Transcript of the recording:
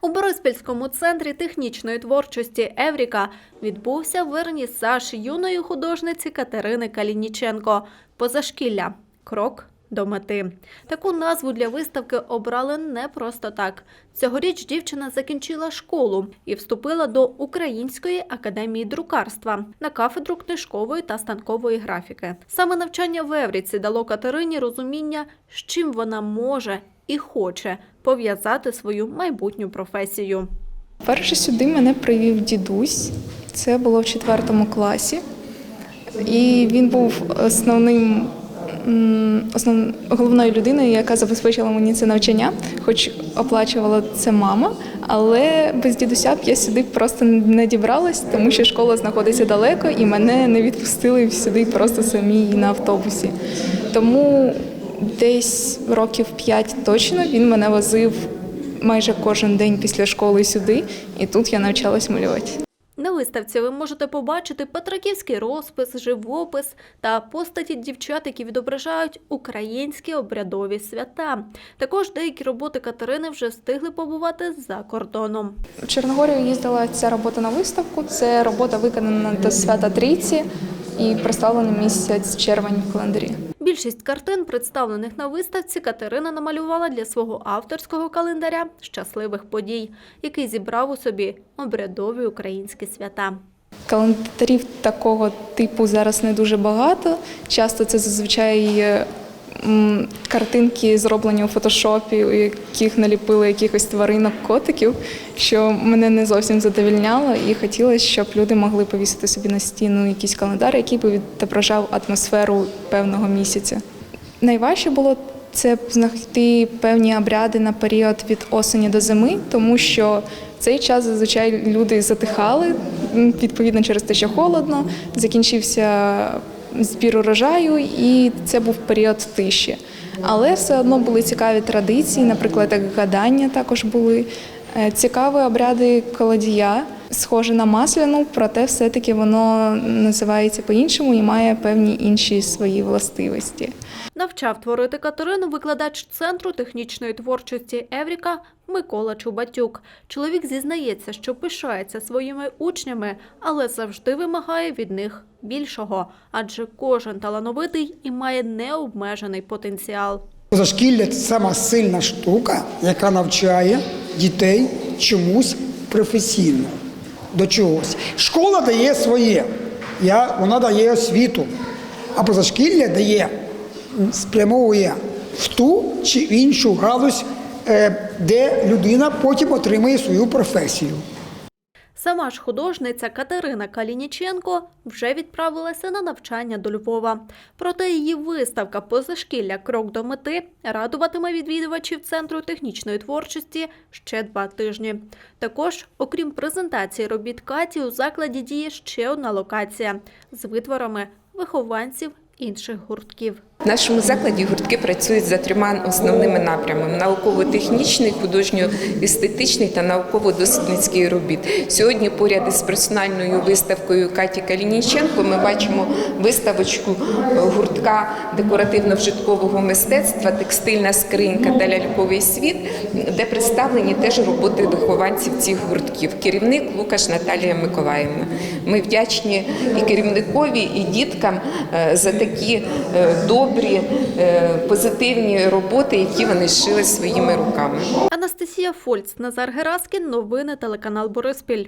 У Бориспільському центрі технічної творчості Евріка відбувся вернісаж юної художниці Катерини Калініченко «Позашкілля. Крок до мети. Таку назву для виставки обрали не просто так. Цьогоріч дівчина закінчила школу і вступила до Української академії друкарства на кафедру книжкової та станкової графіки. Саме навчання в Евріці дало Катерині розуміння, з чим вона може і хоче пов'язати свою майбутню професію. Перше сюди мене привів дідусь. Це було в четвертому класі. І він був основним основ, головною людиною, яка забезпечила мені це навчання, хоч оплачувала це мама. Але без дідуся б я сюди просто не дібралась, тому що школа знаходиться далеко, і мене не відпустили сюди просто самі на автобусі. Тому десь років п'ять точно він мене возив майже кожен день після школи сюди, і тут я навчалась малювати. На виставці ви можете побачити петраківський розпис, живопис та постаті дівчат, які відображають українські обрядові свята. Також деякі роботи Катерини вже встигли побувати за кордоном. В Чорногорію їздила ця робота на виставку. Це робота виконана до свята Трійці і представлена місяць червень в календарі. Більшість картин, представлених на виставці, Катерина намалювала для свого авторського календаря щасливих подій, який зібрав у собі обрядові українські свята. Календарів такого типу зараз не дуже багато. Часто це зазвичай е, картинки, зроблені у фотошопі, у яких наліпили якихось тваринок, котиків, що мене не зовсім задовільняло, і хотілося, щоб люди могли повісити собі на стіну якийсь календар, який би відображав атмосферу певного місяця. Найважче було це знайти певні обряди на період від осені до зими, тому що в цей час зазвичай люди затихали, відповідно через те, що холодно, закінчився збір урожаю, і це був період тиші. Але все одно були цікаві традиції, наприклад, як гадання також були. Е, Цікаві обряди колодія, схоже на масляну, проте все-таки воно називається по-іншому і має певні інші свої властивості. Навчав творити Катерину викладач Центру технічної творчості Евріка Микола Чубатюк. Чоловік зізнається, що пишається своїми учнями, але завжди вимагає від них більшого, адже кожен талановитий і має необмежений потенціал. Позашкілля це сама сильна штука, яка навчає дітей чомусь професійно, до чогось. Школа дає своє, я, вона дає освіту, а позашкілля дає, спрямовує в ту чи іншу галузь, е, де людина потім отримує свою професію. Сама ж художниця Катерина Калініченко вже відправилася на навчання до Львова. Проте її виставка позашкілля крок до мети радуватиме відвідувачів Центру технічної творчості ще два тижні. Також, окрім презентації робіт Каті, у закладі діє ще одна локація з витворами вихованців інших гуртків. В нашому закладі гуртки працюють за трьома основними напрямами: науково-технічний, художньо-естетичний та науково-дослідницький робіт. Сьогодні поряд із персональною виставкою Каті Калініченко ми бачимо виставочку гуртка декоративно-вжиткового мистецтва, текстильна скринька та ляльковий світ, де представлені теж роботи вихованців цих гуртків. Керівник Лукаш Наталія Миколаївна. Ми вдячні і керівникові, і діткам е, за такі е, добрі, е, позитивні роботи, які вони шили своїми руками. Анастасія Фольц, Назар Гераскін, новини телеканал Бориспіль.